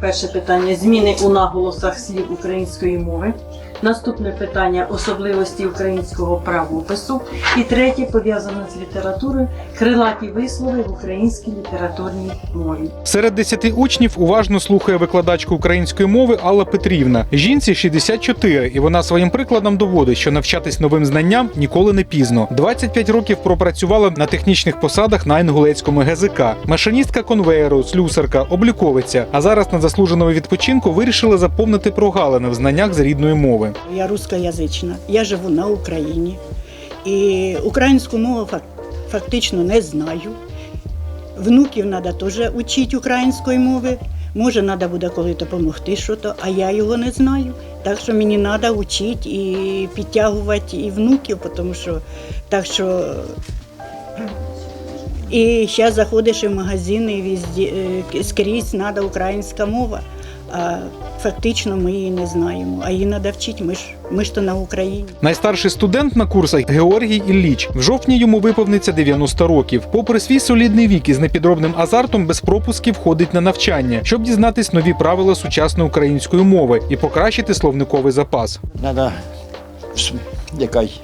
Перше питання зміни у наголосах слів української мови. Наступне питання особливості українського правопису. І третє пов'язане з літературою крилаті вислови в українській літературній мові. Серед десяти учнів уважно слухає викладачку української мови Алла Петрівна. Жінці 64, і вона своїм прикладом доводить, що навчатись новим знанням ніколи не пізно. 25 років пропрацювала на технічних посадах на інгулецькому ГЗК. Машиністка конвеєру, слюсарка, обліковиця. А зараз на заслуженому відпочинку вирішила заповнити прогалини в знаннях з рідної мови. Я рускоязична, я живу на Україні. І українську мову фактично не знаю. Внуків треба теж вчити української мови. Може, треба буде коли допомогти щось, а я його не знаю. Так що мені треба вчити і підтягувати і внуків, тому що так що. І зараз заходиш в магазини, е, скрізь треба українська мова. А фактично ми її не знаємо. А її треба вчити. Ми ж ми ж то на Україні. Найстарший студент на курсах Георгій Ілліч. В жовтні йому виповниться 90 років. Попри свій солідний вік із непідробним азартом, без пропусків ходить на навчання, щоб дізнатись нові правила сучасної української мови і покращити словниковий запас. Треба якась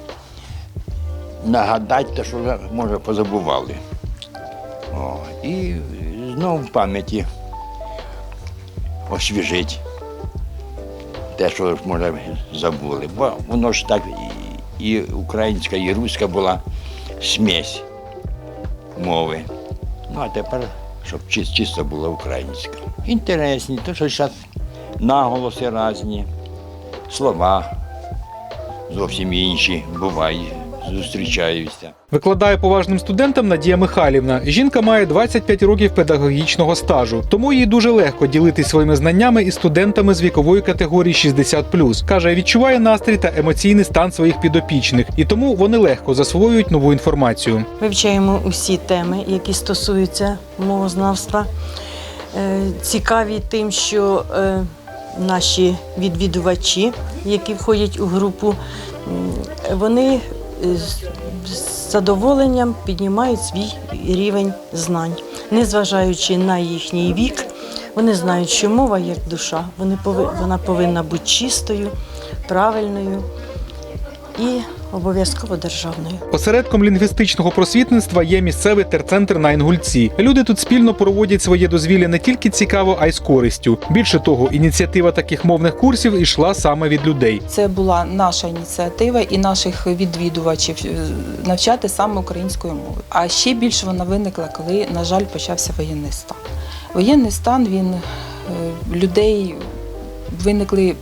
нагадати те, що вже, може позабували. О, і знову в пам'яті освіжити те, що може забули. Бо воно ж так і українська, і руська була смесь мови. Ну а тепер, щоб чисто була українська. Інтересні, то що зараз наголоси різні, слова зовсім інші бувають, зустрічаються. Викладає поважним студентам Надія Михайлівна. Жінка має 25 років педагогічного стажу, тому їй дуже легко ділитись своїми знаннями із студентами з вікової категорії 60+. Каже, відчуває настрій та емоційний стан своїх підопічних, і тому вони легко засвоюють нову інформацію. Вивчаємо усі теми, які стосуються мовознавства. Е, Цікаві тим, що е, наші відвідувачі, які входять у групу, вони з- задоволенням піднімають свій рівень знань, незважаючи на їхній вік. Вони знають, що мова як душа, вони пови- вона повинна бути чистою, правильною і обов'язково державною. Осередком лінгвістичного просвітництва є місцевий терцентр на Інгульці. Люди тут спільно проводять своє дозвілля не тільки цікаво, а й з користю. Більше того, ініціатива таких мовних курсів ішла саме від людей. Це була наша ініціатива і наших відвідувачів е, навчати саме українською мовою. А ще більше вона виникла, коли, на жаль, почався воєнний стан. Воєнний стан він е, людей виникли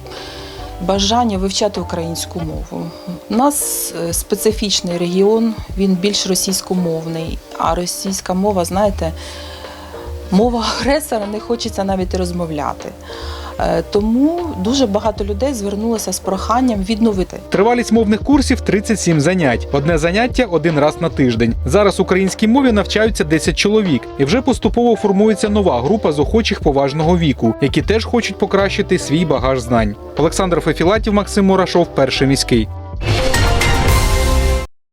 бажання вивчати українську мову. У нас е, специфічний регіон, він більш російськомовний, а російська мова, знаєте, мова агресора не хочеться навіть розмовляти. Е, Тому дуже багато людей звернулося з проханням відновити Тривалість мовних курсів 37 занять. Одне заняття один раз на тиждень. Зараз українській мові навчаються 10 чоловік, і вже поступово формується нова група з охочих поважного віку, які теж хочуть покращити свій багаж знань. Олександр Фефілатів, Максим Мурашов, перший міський.